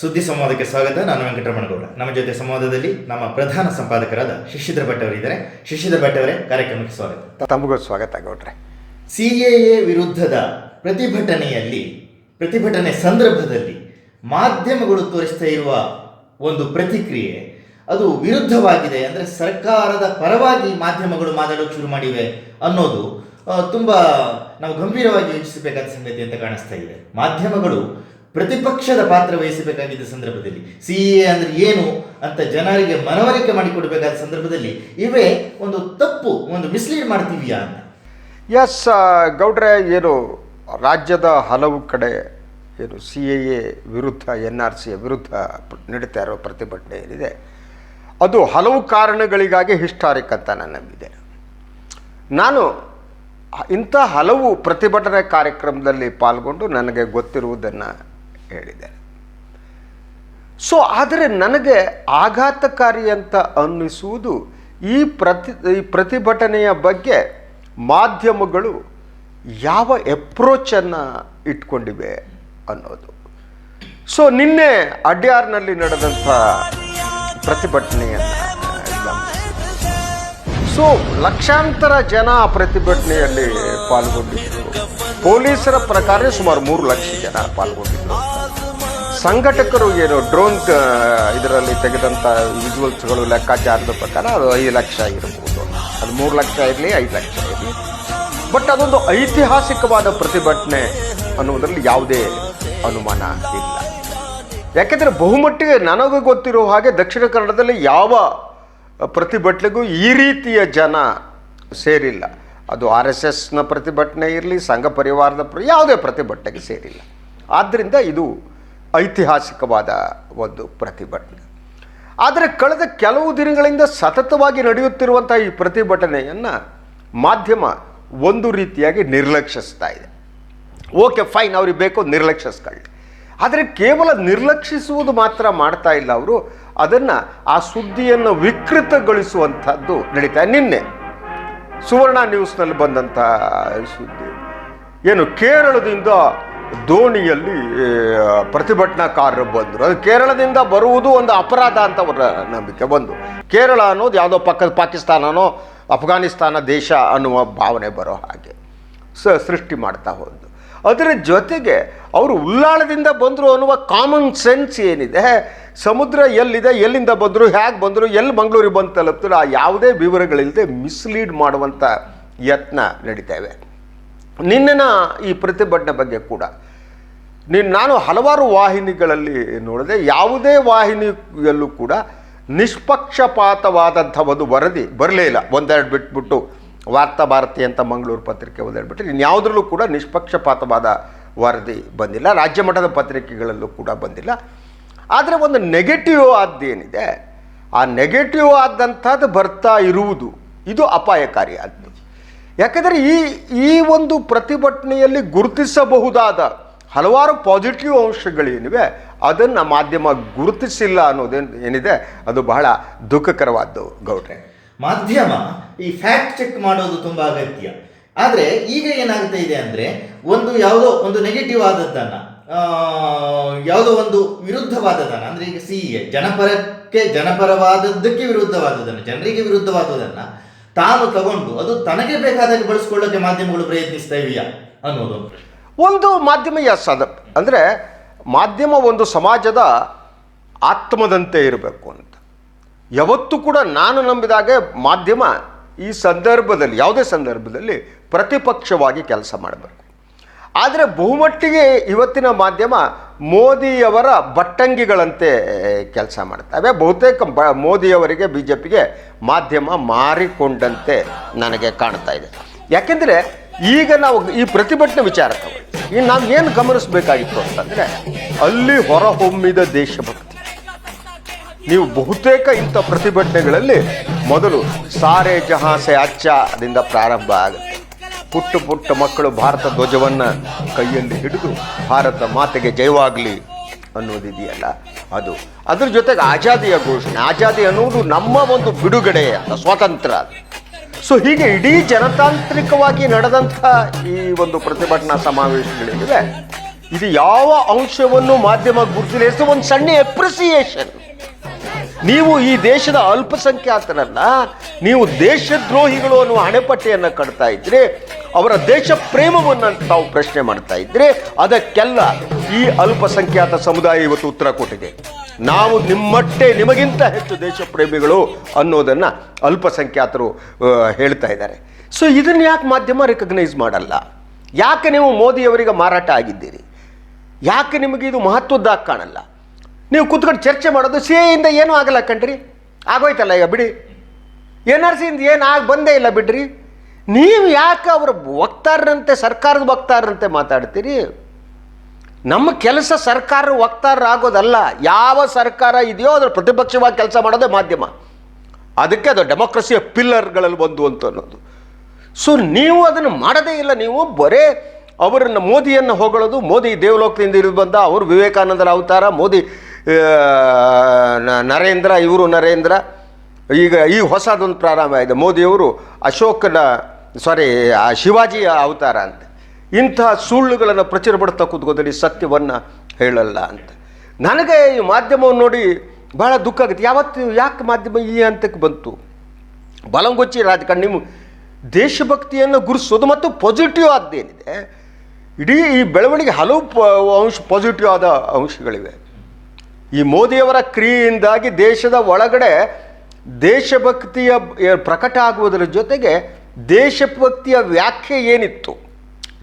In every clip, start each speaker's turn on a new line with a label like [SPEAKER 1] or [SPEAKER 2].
[SPEAKER 1] ಸುದ್ದಿ ಸಂವಾದಕ್ಕೆ ಸ್ವಾಗತ. ನಾನು ವೆಂಕಟರಮಣಗೌಡ. ನಮ್ಮ ಜೊತೆ ಸಂವಾದದಲ್ಲಿ ನಮ್ಮ ಪ್ರಧಾನ ಸಂಪಾದಕರಾದ ಶಶಿಧರ ಭಟ್ ಅವರಿದ್ದಾರೆ. ಶಶಿಧರ ಭಟ್ ಅವರೇ ಕಾರ್ಯಕ್ರಮಕ್ಕೆ ಸ್ವಾಗತ.
[SPEAKER 2] ತಮಗೂ ಸ್ವಾಗತ ಗೌಡ್ರೆ.
[SPEAKER 1] ಸಿ ಎ ವಿರುದ್ಧದ ಪ್ರತಿಭಟನೆಯಲ್ಲಿ ಪ್ರತಿಭಟನೆ ಸಂದರ್ಭದಲ್ಲಿ ಮಾಧ್ಯಮಗಳು ತೋರಿಸ್ತಾ ಇರುವ ಒಂದು ಪ್ರತಿಕ್ರಿಯೆ ಅದು ವಿರುದ್ಧವಾಗಿದೆ. ಅಂದರೆ ಸರ್ಕಾರದ ಪರವಾಗಿ ಮಾಧ್ಯಮಗಳು ಮಾತಾಡೋಕೆ ಶುರು ಮಾಡಿವೆ ಅನ್ನೋದು ತುಂಬ ನಾವು ಗಂಭೀರವಾಗಿ ಯೋಚಿಸಬೇಕಾದ ಸಂಗತಿ ಅಂತ ಕಾಣಿಸ್ತಾ ಇದೆ. ಮಾಧ್ಯಮಗಳು ಪ್ರತಿಪಕ್ಷದ ಪಾತ್ರ ವಹಿಸಬೇಕಾಗಿದ್ದ ಸಂದರ್ಭದಲ್ಲಿ ಸಿ ಎ ಅಂದ್ರೆ ಏನು ಅಂತ ಜನರಿಗೆ ಮನವರಿಕೆ ಮಾಡಿಕೊಡಬೇಕಾದ ಸಂದರ್ಭದಲ್ಲಿ ಇವೇ ಒಂದು ತಪ್ಪು, ಒಂದು ಮಿಸ್ಲೀಡ್ ಮಾಡ್ತೀವಿಯಾ ಅಂತ.
[SPEAKER 2] ಎಸ್ ಗೌಡ್ರೆ, ಏನು ರಾಜ್ಯದ ಹಲವು ಕಡೆ ಏನು ಸಿ ಎ ಎ ವಿರುದ್ಧ ಎನ್ ಆರ್ ಸಿಯ ವಿರುದ್ಧ ನಡೀತಾ ಇರೋ ಪ್ರತಿಭಟನೆ ಏನಿದೆ, ಅದು ಹಲವು ಕಾರಣಗಳಿಗಾಗಿ ಹಿಸ್ಟಾರಿಕ್ ಅಂತ ನಾನು ನಂಬಿದೆ ನಾನು ಇಂಥ ಹಲವು ಪ್ರತಿಭಟನೆ ಕಾರ್ಯಕ್ರಮದಲ್ಲಿ ಪಾಲ್ಗೊಂಡು ನನಗೆ ಗೊತ್ತಿರುವುದನ್ನು ಹೇಳಿದೆ ಸೊ ಆದರೆ ನನಗೆ ಆಘಾತಕಾರಿ ಅಂತ ಅನ್ನಿಸುವುದು ಈ ಪ್ರತಿ, ಈ ಪ್ರತಿಭಟನೆಯ ಬಗ್ಗೆ ಮಾಧ್ಯಮಗಳು ಯಾವ ಎಪ್ರೋಚನ್ನು ಇಟ್ಕೊಂಡಿವೆ ಅನ್ನೋದು. ಸೊ ನಿನ್ನೆ ಅಡ್ಯಾರ್ನಲ್ಲಿ ನಡೆದಂಥ ಪ್ರತಿಭಟನೆಯನ್ನು ಸೊ ಲಕ್ಷಾಂತರ ಜನ ಪ್ರತಿಭಟನೆಯಲ್ಲಿ ಪಾಲ್ಗೊಂಡಿದ್ದರು ಪೊಲೀಸರ ಪ್ರಕಾರ ಸುಮಾರು ಮೂರು ಲಕ್ಷ ಜನ ಪಾಲ್ಗೊಂಡಿದ್ದರು ಸಂಘಟಕರು ಏನು ಡ್ರೋನ್ ಇದರಲ್ಲಿ ತೆಗೆದಂಥ ವಿಜುವಲ್ಸ್ಗಳು ಲೆಕ್ಕಾಚಾರದ ಪ್ರಕಾರ ಅದು ಐದು ಲಕ್ಷ ಇರಬಹುದು. ಅದು ಮೂರು ಲಕ್ಷ ಇರಲಿ, ಐದು ಲಕ್ಷ ಇರಲಿ. ಬಟ್ ಅದೊಂದು ಐತಿಹಾಸಿಕವಾದ ಪ್ರತಿಭಟನೆ ಅನ್ನುವುದರಲ್ಲಿ ಯಾವುದೇ ಅನುಮಾನ ಇಲ್ಲ. ಯಾಕೆಂದರೆ ಬಹುಮಟ್ಟಿಗೆ ನನಗೆ ಗೊತ್ತಿರೋ ಹಾಗೆ ದಕ್ಷಿಣ ಕನ್ನಡದಲ್ಲಿ ಯಾವ ಪ್ರತಿಭಟನೆಗೂ ಈ ರೀತಿಯ ಜನ ಸೇರಿಲ್ಲ. ಅದು ಆರ್ ಎಸ್ ಎಸ್ನ ಪ್ರತಿಭಟನೆ ಇರಲಿ, ಸಂಘ ಪರಿವಾರದ ಪ್ರ, ಯಾವುದೇ ಪ್ರತಿಭಟನೆಗೆ ಸೇರಿಲ್ಲ. ಆದ್ದರಿಂದ ಇದು ಐತಿಹಾಸಿಕವಾದ ಒಂದು ಪ್ರತಿಭಟನೆ. ಆದರೆ ಕಳೆದ ಕೆಲವು ದಿನಗಳಿಂದ ಸತತವಾಗಿ ನಡೆಯುತ್ತಿರುವಂಥ ಈ ಪ್ರತಿಭಟನೆಯನ್ನು ಮಾಧ್ಯಮ ಒಂದು ರೀತಿಯಾಗಿ ನಿರ್ಲಕ್ಷಿಸ್ತಾ ಇದೆ. ಓಕೆ, ಫೈನ್, ಅವ್ರಿಗೆ ಬೇಕು ನಿರ್ಲಕ್ಷಿಸ್ಕೊಳ್ಳಿ. ಆದರೆ ಕೇವಲ ನಿರ್ಲಕ್ಷಿಸುವುದು ಮಾತ್ರ ಮಾಡ್ತಾ ಇಲ್ಲ ಅವರು. ಅದನ್ನು ಆ ಸುದ್ದಿಯನ್ನು ವಿಕೃತಗೊಳಿಸುವಂಥದ್ದು ನಡೀತಾ. ನಿನ್ನೆ ಸುವರ್ಣ ನ್ಯೂಸ್ನಲ್ಲಿ ಬಂದಂಥ ಸುದ್ದಿ. ಏನು ಕೇರಳದಿಂದ ದೋಣಿಯಲ್ಲಿ ಪ್ರತಿಭಟನಾಕಾರರು ಬಂದರು. ಅದು ಕೇರಳದಿಂದ ಬರುವುದು ಒಂದು ಅಪರಾಧ ಅಂತ ಅವರ ನಂಬಿಕೆ ಬಂದು. ಕೇರಳ ಅನ್ನೋದು ಯಾವುದೋ ಪಕ್ಕದ ಪಾಕಿಸ್ತಾನನೋ, ಅಫ್ಘಾನಿಸ್ತಾನ ದೇಶ ಅನ್ನುವ ಭಾವನೆ ಬರೋ ಹಾಗೆ ಸ, ಸೃಷ್ಟಿ ಮಾಡ್ತಾ ಹೋದ್ದು. ಅದರ ಜೊತೆಗೆ ಅವರು ಉಲ್ಲಾಳದಿಂದ ಬಂದರು ಅನ್ನುವ ಕಾಮನ್ ಸೆನ್ಸ್ ಏನಿದೆ? ಸಮುದ್ರ ಎಲ್ಲಿದೆ, ಎಲ್ಲಿಂದ ಬಂದರು, ಹೇಗೆ ಬಂದರು, ಎಲ್ಲಿ ಮಂಗಳೂರಿಗೆ ಬಂದು ತಲುಪ್ತಾರೆ ಆ ಯಾವುದೇ ವಿವರಗಳಿಲ್ಲದೆ ಮಿಸ್ಲೀಡ್ ಮಾಡುವಂಥ ಯತ್ನ ನಡೀತೇವೆ ನಿನ್ನೆನ ಈ ಪ್ರತಿಭಟನೆ ಬಗ್ಗೆ ಕೂಡ. ನೀನು ನಾನು ಹಲವಾರು ವಾಹಿನಿಗಳಲ್ಲಿ ನೋಡಿದೆ, ಯಾವುದೇ ವಾಹಿನಿಯಲ್ಲೂ ಕೂಡ ನಿಷ್ಪಕ್ಷಪಾತವಾದಂಥ ಒಂದು ವರದಿ ಬರಲೇ ಇಲ್ಲ. ಒಂದೆರಡು ಬಿಟ್ಬಿಟ್ಟು ವಾರ್ತಾ ಭಾರತಿ ಅಂತ ಮಂಗಳೂರು ಪತ್ರಿಕೆ ಒಂದೆರಡು ನೀನು ಇನ್ಯಾವುದರಲ್ಲೂ ಕೂಡ ನಿಷ್ಪಕ್ಷಪಾತವಾದ ವರದಿ ಬಂದಿಲ್ಲ. ರಾಜ್ಯ ಮಟ್ಟದ ಪತ್ರಿಕೆಗಳಲ್ಲೂ ಕೂಡ ಬಂದಿಲ್ಲ. ಆದರೆ ಒಂದು ನೆಗೆಟಿವ್ ಆದ್ದೇನಿದೆ, ಆ ನೆಗೆಟಿವ್ ಆದಂಥದ್ದು ಬರ್ತಾ ಇರುವುದು, ಇದು ಅಪಾಯಕಾರಿ ಆದ್ದು ಯಾಕಂದರೆ ಈ ಈ ಒಂದು ಪ್ರತಿಭಟನೆಯಲ್ಲಿ ಗುರುತಿಸಬಹುದಾದ ಹಲವಾರು ಪಾಸಿಟಿವ್ ಅಂಶಗಳೇನಿವೆ, ಅದನ್ನು ಮಾಧ್ಯಮ ಗುರುತಿಸಿಲ್ಲ ಅನ್ನೋದೇನು ಏನಿದೆ, ಅದು ಬಹಳ ದುಃಖಕರವಾದ್ದು ಗೌಡ್ರೆ.
[SPEAKER 1] ಮಾಧ್ಯಮ ಈ ಫ್ಯಾಕ್ಟ್ ಚೆಕ್ ಮಾಡೋದು ತುಂಬ ಅಗತ್ಯ. ಆದರೆ ಈಗ ಏನಾಗ್ತಾ ಇದೆ ಅಂದರೆ, ಒಂದು ಯಾವುದೋ ಒಂದು ನೆಗೆಟಿವ್ ಆದದ್ದನ್ನು ಯಾವುದೋ ಒಂದು ವಿರುದ್ಧವಾದದನ್ನ ಅಂದರೆ ಈಗ ಸಿ ಎ ಜನಪರಕ್ಕೆ ಜನಪರವಾದದ್ದಕ್ಕೆ ವಿರುದ್ಧವಾದದನ್ನು ಜನರಿಗೆ ವಿರುದ್ಧವಾದದನ್ನ ತಾನು ತಗೊಂಡು ಅದು ತನಗೆ ಬೇಕಾದಾಗ ಬಳಸ್ಕೊಳ್ಳೋಕೆ ಮಾಧ್ಯಮಗಳು ಪ್ರಯತ್ನಿಸ್ತಾ ಇವೆಯಾ ಅನ್ನೋದು ಒಂದು
[SPEAKER 2] ಮಾಧ್ಯಮ ಎಸ್ ಅದ. ಅಂದರೆ ಮಾಧ್ಯಮ ಒಂದು ಸಮಾಜದ ಆತ್ಮದಂತೆ ಇರಬೇಕು ಅಂತ. ಯಾವತ್ತೂ ಕೂಡ ನಾನು ನಂಬಿದಾಗೆ ಮಾಧ್ಯಮ ಈ ಸಂದರ್ಭದಲ್ಲಿ, ಯಾವುದೇ ಸಂದರ್ಭದಲ್ಲಿ ಪ್ರತಿಪಕ್ಷವಾಗಿ ಕೆಲಸ ಮಾಡಬೇಕು. ಆದರೆ ಬಹುಮಟ್ಟಿಗೆ ಇವತ್ತಿನ ಮಾಧ್ಯಮ ಮೋದಿಯವರ ಬಟ್ಟಂಗಿಗಳಂತೆ ಕೆಲಸ ಮಾಡ್ತವೆ ಬಹುತೇಕ ಬ, ಮೋದಿಯವರಿಗೆ ಬಿ ಜೆ ಪಿಗೆ ಮಾಧ್ಯಮ ಮಾರಿಕೊಂಡಂತೆ ನನಗೆ ಕಾಣ್ತಾ ಇದೆ. ಯಾಕೆಂದರೆ ಈಗ ನಾವು ಈ ಪ್ರತಿಭಟನೆ ವಿಚಾರ ಈಗ ನಾವು ಏನು ಗಮನಿಸಬೇಕಾಗಿತ್ತು ಅಂತಂದರೆ ಅಲ್ಲಿ ಹೊರಹೊಮ್ಮಿದ ದೇಶಭಕ್ತಿ. ನೀವು ಬಹುತೇಕ ಇಂಥ ಪ್ರತಿಭಟನೆಗಳಲ್ಲಿ ಮೊದಲು ಸಾರೆ ಜಹಾಸೆ ಅಚ್ಚದಿಂದ ಪ್ರಾರಂಭ ಆಗುತ್ತೆ. ಪುಟ್ಟ ಪುಟ್ಟ ಮಕ್ಕಳು ಭಾರತ ಧ್ವಜವನ್ನು ಕೈಯಲ್ಲಿ ಹಿಡಿದು ಭಾರತ ಮಾತೆಗೆ ಜಯವಾಗಲಿ ಅನ್ನೋದಿದೆಯಲ್ಲ ಅದು. ಅದ್ರ ಜೊತೆಗೆ ಆಜಾದಿಯ ಘೋಷಣೆ. ಆಜಾದಿ ಅನ್ನುವುದು ನಮ್ಮ ಒಂದು ಬಿಡುಗಡೆ ಅಂತ, ಸ್ವಾತಂತ್ರ್ಯ ಸೊ ಹೀಗೆ ಇಡೀ ಜನತಾಂತ್ರಿಕವಾಗಿ ನಡೆದಂಥ ಈ ಒಂದು ಪ್ರತಿಭಟನಾ ಸಮಾವೇಶಗಳಿವೆ ಇದು ಯಾವ ಅಂಶವನ್ನು ಮಾಧ್ಯಮ ಗುರುತಿಲ್ಲ ಒಂದು ಸಣ್ಣ ಎಪ್ರಿಸಿಯೇಷನ್ ನೀವು ಈ ದೇಶದ ಅಲ್ಪಸಂಖ್ಯಾತರನ್ನ ನೀವು ದೇಶದ್ರೋಹಿಗಳು ಅನ್ನುವ ಹಣೆಪಟ್ಟಿಯನ್ನು ಕಟ್ತಾ ಇದ್ರೆ, ಅವರ ದೇಶ ಪ್ರೇಮವನ್ನು ತಾವು ಪ್ರಶ್ನೆ ಮಾಡ್ತಾ ಇದ್ರೆ, ಅದಕ್ಕೆಲ್ಲ ಈ ಅಲ್ಪಸಂಖ್ಯಾತ ಸಮುದಾಯ ಇವತ್ತು ಉತ್ತರ ಕೊಟ್ಟಿದೆ. ನಾವು ನಿಮ್ಮಟ್ಟೆ ನಿಮಗಿಂತ ಹೆಚ್ಚು ದೇಶ ಪ್ರೇಮಿಗಳು ಅನ್ನೋದನ್ನ ಅಲ್ಪಸಂಖ್ಯಾತರು ಹೇಳ್ತಾ ಇದ್ದಾರೆ. ಸೊ ಇದನ್ನ ಯಾಕೆ ಮಾಧ್ಯಮ ರೆಕಗ್ನೈಸ್ ಮಾಡಲ್ಲ? ಯಾಕೆ ನೀವು ಮೋದಿಯವರಿಗೆ ಮಾರಾಟ ಆಗಿದ್ದೀರಿ? ಯಾಕೆ ನಿಮಗೆ ಇದು ಮಹತ್ವದ್ದಾಗಿ ಕಾಣಲ್ಲ? ನೀವು ಕೂತ್ಕೊಂಡು ಚರ್ಚೆ ಮಾಡೋದು ಸಿ ಎಯಿಂದ ಏನೂ ಆಗಲ್ಲ ಕಣ್ರಿ. ಆಗೋಯ್ತಲ್ಲ ಈಗ, ಬಿಡಿ. ಎನ್ ಆರ್ ಸಿಯಿಂದ ಏನು ಆಗ ಬಂದೇ ಇಲ್ಲ ಬಿಡ್ರಿ. ನೀವು ಯಾಕೆ ಅವರು ವಕ್ತಾರರಂತೆ, ಸರ್ಕಾರದ ವಕ್ತಾರರಂತೆ ಮಾತಾಡ್ತೀರಿ? ನಮ್ಮ ಕೆಲಸ ಸರ್ಕಾರ ವಕ್ತಾರರಾಗೋದಲ್ಲ. ಯಾವ ಸರ್ಕಾರ ಇದೆಯೋ ಅದರ ಪ್ರತಿಪಕ್ಷವಾಗಿ ಕೆಲಸ ಮಾಡೋದೇ ಮಾಧ್ಯಮ. ಅದಕ್ಕೆ ಅದು ಡೆಮೋಕ್ರಸಿಯ ಪಿಲ್ಲರ್ಗಳಲ್ಲಿ ಒಂದು ಅಂತ ಅನ್ನೋದು. ಸೊ ನೀವು ಅದನ್ನು ಮಾಡದೇ ಇಲ್ಲ. ನೀವು ಬರೇ ಅವರನ್ನು ಮೋದಿಯನ್ನು ಹೊಗಳೋದು, ಮೋದಿ ದೇವಲೋಕದಿಂದ ಇರಿದು ಬಂದ, ಅವರು ವಿವೇಕಾನಂದರ ಅವತಾರ, ಮೋದಿ ನರೇಂದ್ರ, ಇವರು ನರೇಂದ್ರ. ಈಗ ಈ ಹೊಸದೊಂದು ಪ್ರಾರಂಭ ಇದೆ ಮೋದಿಯವರು ಅಶೋಕನ ಸಾರಿ ಆ ಶಿವಾಜಿಯ ಅವತಾರ ಅಂತ. ಇಂತಹ ಸುಳ್ಳುಗಳನ್ನು ಪ್ರಚುರಪಡ್ತಾ ಕೂತ್ಕೋದಲ್ಲಿ ಸತ್ಯವನ್ನು ಹೇಳಲ್ಲ ಅಂತ. ನನಗೆ ಈ ಮಾಧ್ಯಮವನ್ನು ನೋಡಿ ಭಾಳ ದುಃಖ ಆಗುತ್ತೆ. ಯಾವತ್ತು, ಯಾಕೆ ಮಾಧ್ಯಮ ಈ ಹಂತಕ್ಕೆ ಬಂತು? ಬಲಂಗೊಚ್ಚಿ ರಾಜಕಾರಣ ನಿಮ್ಮ ದೇಶಭಕ್ತಿಯನ್ನು ಗುರುಸೋದು ಮತ್ತು ಪಾಸಿಟಿವ್ ಆದ್ದೇನಿದೆ ಇಡೀ ಈ ಬೆಳವಣಿಗೆ ಹಲವು ಅಂಶ ಪಾಸಿಟಿವ್ ಆದ ಅಂಶಗಳಿವೆ. ಈ ಮೋದಿಯವರ ಕ್ರಿಯೆಯಿಂದಾಗಿ ದೇಶದ ಒಳಗಡೆ ದೇಶಭಕ್ತಿಯ ಪ್ರಕಟ ಆಗುವುದರ ಜೊತೆಗೆ ದೇಶಭಕ್ತಿಯ ವ್ಯಾಖ್ಯೆ ಏನಿತ್ತು?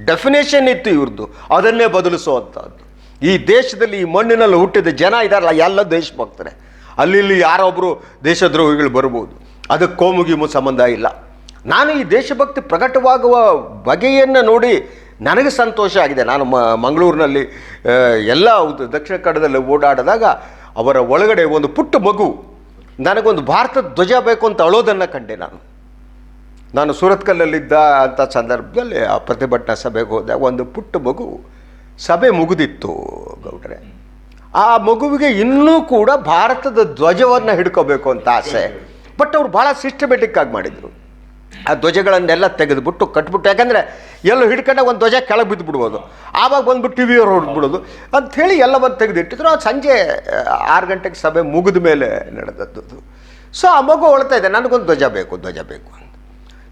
[SPEAKER 2] ಡೆಫಿನೇಷನ್ ಇತ್ತು ಇವ್ರದ್ದು ಅದನ್ನೇ ಬದಲಿಸುವಂಥದ್ದು. ಈ ದೇಶದಲ್ಲಿ ಈ ಮಣ್ಣಿನಲ್ಲಿ ಹುಟ್ಟಿದ ಜನ ಇದಾರಲ್ಲ, ಎಲ್ಲ ದೇಶಭಕ್ತರೆ. ಅಲ್ಲಿ ಇಲ್ಲಿ ಯಾರೊಬ್ಬರು ದೇಶದ್ರೋಹಿಗಳು ಬರ್ಬೋದು. ಅದಕ್ಕೆ ಕೋಮುಗಿಮು ಸಂಬಂಧ ಇಲ್ಲ. ನಾನು ಈ ದೇಶಭಕ್ತಿ ಪ್ರಕಟವಾಗುವ ಬಗೆಯನ್ನು ನೋಡಿ ನನಗೆ ಸಂತೋಷ ಆಗಿದೆ. ನಾನು ಮ ಮಂಗಳೂರಿನಲ್ಲಿ ಎಲ್ಲ ದಕ್ಷಿಣ ಕನ್ನಡದಲ್ಲಿ ಓಡಾಡಿದಾಗ ಅವರ ಒಳಗಡೆ ಒಂದು ಪುಟ್ಟ ಮಗು ನನಗೊಂದು ಭಾರತದ ಧ್ವಜ ಬೇಕು ಅಂತ ಅಳೋದನ್ನು ಕಂಡೆ ನಾನು. ನಾನು ಸೂರತ್ಕಲ್ಲಲ್ಲಿದ್ದ ಅಂಥ ಸಂದರ್ಭದಲ್ಲಿ ಆ ಪ್ರತಿಭಟನಾ ಸಭೆಗೆ ಹೋದಾಗ ಒಂದು ಪುಟ್ಟ ಮಗು ಸಭೆ ಮುಗಿದಿತ್ತು ಗೌಡ್ರೆ. ಆ ಮಗುವಿಗೆ ಇನ್ನೂ ಕೂಡ ಭಾರತದ ಧ್ವಜವನ್ನು ಹಿಡ್ಕೋಬೇಕು ಅಂತ ಆಸೆ. ಬಟ್ ಅವ್ರು ಭಾಳ ಸಿಸ್ಟಮೆಟಿಕ್ ಆಗಿ ಮಾಡಿದರು. ಆ ಧ್ವಜಗಳನ್ನೆಲ್ಲ ತೆಗೆದುಬಿಟ್ಟು ಕಟ್ಬಿಟ್ಟು, ಯಾಕಂದರೆ ಎಲ್ಲೋ ಹಿಡ್ಕೊಂಡಾಗ ಒಂದು ಧ್ವಜ ಕೆಳಗೆ ಬಿದ್ದು ಬಿಡ್ಬೋದು ಆವಾಗ ಬಂದ್ಬಿಟ್ಟು ಟಿ ವಿಯವ್ರು ಹೊಡ್ಬಿಡೋದು. ಅಂಥೇಳಿ ಎಲ್ಲವನ್ನು ತೆಗೆದಿಟ್ಟಿದ್ರು. ಆ ಸಂಜೆ ಆರು ಗಂಟೆಗೆ ಸಭೆ ಮುಗಿದ ಮೇಲೆ ನಡೆದದ್ದು. ಸೊ ಆ ಮಗು ಹೊಳ್ತಾ ಇದೆ, ನನಗೊಂದು ಧ್ವಜ ಬೇಕು ಧ್ವಜ ಬೇಕು ಅಂತ.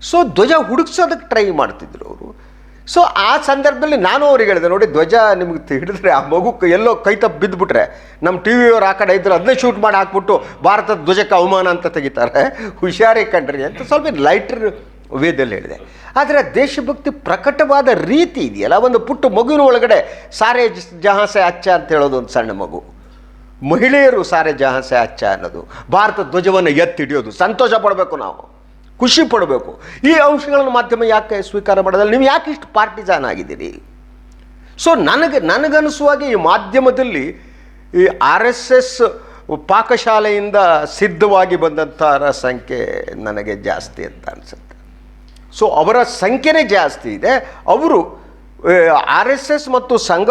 [SPEAKER 2] ಸೊ ಧ್ವಜ ಹುಡುಕ್ಸೋದಕ್ಕೆ ಟ್ರೈ ಮಾಡ್ತಿದ್ರು ಅವರು. ಸೊ ಆ ಸಂದರ್ಭದಲ್ಲಿ ನಾನು ಅವ್ರಿಗೆ ಹೇಳಿದೆ, ನೋಡಿ ಧ್ವಜ ನಿಮ್ಗೆ ಹಿಡಿದ್ರೆ ಆ ಮಗು ಎಲ್ಲೋ ಕೈ ತಪ್ಪು ಬಿದ್ದುಬಿಟ್ರೆ ನಮ್ಮ ಟಿ ವಿಯವ್ರು ಆ ಕಡೆ ಇದ್ರೆ ಅದನ್ನೇ ಶೂಟ್ ಮಾಡಿ ಹಾಕ್ಬಿಟ್ಟು ಭಾರತದ ಧ್ವಜಕ್ಕೆ ಅವಮಾನ ಅಂತ ತೆಗಿತಾರೆ. ಹುಷಾರಿ ಕಂಡ್ರಿ ಅಂತ ಸ್ವಲ್ಪ ಲೈಟರ್ ವೇದಲ್ಲಿ ಹೇಳಿದೆ. ಆದರೆ ದೇಶಭಕ್ತಿ ಪ್ರಕಟವಾದ ರೀತಿ ಇದೆಯಲ್ಲ, ಒಂದು ಪುಟ್ಟ ಮಗುವಿನ ಒಳಗಡೆ ಸಾರೆ ಜಹಾಸೆ ಅಚ್ಚ ಅಂತ ಹೇಳೋದು ಒಂದು ಸಣ್ಣ ಮಗು. ಮಹಿಳೆಯರು ಸಾರೆ ಜಹಾಸೆ ಅಚ್ಚ ಅನ್ನೋದು ಭಾರತ ಧ್ವಜವನ್ನು ಎತ್ತಿ ಹಿಡಿಯೋದು, ಸಂತೋಷ ಪಡಬೇಕು ನಾವು. ಖುಷಿ ಪಡಬೇಕು. ಈ ಅಂಶಗಳನ್ನು ಮಾಧ್ಯಮ ಯಾಕೆ ಸ್ವೀಕಾರ ಮಾಡೋದಲ್ಲ ನೀವು ಯಾಕೆ ಇಷ್ಟು ಪಾರ್ಟಿಜಾನ್ ಆಗಿದ್ದೀರಿ? ಸೊ ನನಗೆ ನನಗನಿಸುವಾಗೆ ಈ ಮಾಧ್ಯಮದಲ್ಲಿ ಈ ಆರ್ ಎಸ್ ಎಸ್ ಪಾಕಶಾಲೆಯಿಂದ ಸಿದ್ಧವಾಗಿ ಬಂದಂಥವರ ಸಂಖ್ಯೆ ನನಗೆ ಜಾಸ್ತಿ ಅಂತ ಅನಿಸುತ್ತೆ. ಸೊ ಅವರ ಸಂಖ್ಯೆನೇ ಜಾಸ್ತಿ ಇದೆ. ಅವರು ಆರ್ ಎಸ್ ಎಸ್ ಮತ್ತು ಸಂಘ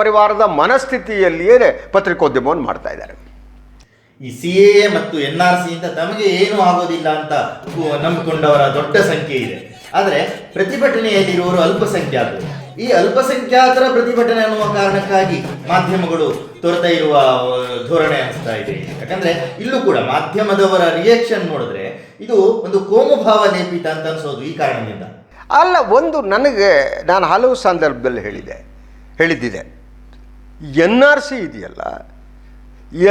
[SPEAKER 2] ಪರಿವಾರದ ಮನಸ್ಥಿತಿಯಲ್ಲಿಯೇ ಪತ್ರಿಕೋದ್ಯಮವನ್ನು ಮಾಡ್ತಾ ಇದ್ದಾರೆ.
[SPEAKER 1] ಈ ಸಿ ಎ ಮತ್ತು ಎನ್ ಆರ್ ಸಿಯಿಂದ ತಮಗೆ ಏನು ಆಗೋದಿಲ್ಲ ಅಂತ ನಂಬಿಕೊಂಡವರ ದೊಡ್ಡ ಸಂಖ್ಯೆ ಇದೆ. ಆದರೆ ಪ್ರತಿಭಟನೆಯಲ್ಲಿರುವವರು ಅಲ್ಪಸಂಖ್ಯಾತರು. ಈ ಅಲ್ಪಸಂಖ್ಯಾತರ ಪ್ರತಿಭಟನೆ ಅನ್ನುವ ಕಾರಣಕ್ಕಾಗಿ ಮಾಧ್ಯಮಗಳು ತೋರ್ತಾ ಇರುವ ಧೋರಣೆ ಅನಿಸ್ತಾ ಇದೆ. ಯಾಕಂದ್ರೆ ಇಲ್ಲೂ ಕೂಡ ಮಾಧ್ಯಮದವರ ರಿಯಾಕ್ಷನ್ ನೋಡಿದ್ರೆ ಇದು ಒಂದು ಕೋಮುಭಾವ ಲೇಪಿತ ಅಂತ ಅನಿಸೋದು ಈ ಕಾರಣದಿಂದ.
[SPEAKER 2] ಅಲ್ಲ, ಒಂದು ನನಗೆ ನಾನು ಹಲವು ಸಂದರ್ಭದಲ್ಲಿ ಹೇಳಿದೆ. ಹೇಳಿದ್ದಿದೆ. ಎನ್ ಆರ್ ಸಿ ಇದೆಯಲ್ಲ,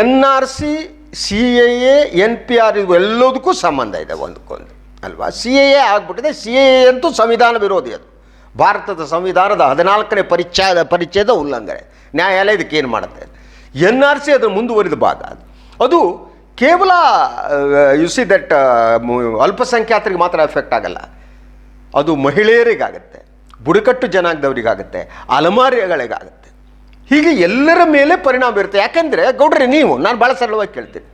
[SPEAKER 2] N R C C A A, N P R ಇವೆಲ್ಲದಕ್ಕೂ ಸಂಬಂಧ ಇದೆ ಒಂದಕ್ಕೊಂದು, ಅಲ್ವಾ? ಸಿ ಎ ಎ ಆಗ್ಬಿಟ್ಟಿದೆ. ಸಿ ಎ ಅಂತೂ ಸಂವಿಧಾನ ವಿರೋಧಿ ಅದು. ಭಾರತದ ಸಂವಿಧಾನದ ಹದಿನಾಲ್ಕನೇ ಪರಿಚಯದ ಪರಿಚಯದ ಉಲ್ಲಂಘನೆ. ನ್ಯಾಯಾಲಯ ಇದಕ್ಕೆ ಏನು ಮಾಡುತ್ತೆ? ಎನ್ ಆರ್ ಸಿ ಅದರ ಮುಂದುವರಿದ ಭಾಗ ಅದು. ಅದು ಕೇವಲ ಯು ಸಿ ದಟ್ ಅಲ್ಪಸಂಖ್ಯಾತರಿಗೆ ಮಾತ್ರ ಎಫೆಕ್ಟ್ ಆಗಲ್ಲ. ಅದು ಮಹಿಳೆಯರಿಗಾಗತ್ತೆ, ಬುಡಕಟ್ಟು ಜನಾಂಗದವರಿಗಾಗುತ್ತೆ ಅಲಮಾರಿಗಳಿಗಾಗತ್ತೆ ಹೀಗೆ ಎಲ್ಲರ ಮೇಲೆ ಪರಿಣಾಮ ಇರುತ್ತೆ ಯಾಕೆಂದರೆ ಗೌಡ್ರಿ, ನೀವು, ನಾನು ಭಾಳ ಸರಳವಾಗಿ ಕೇಳ್ತೀನಿ.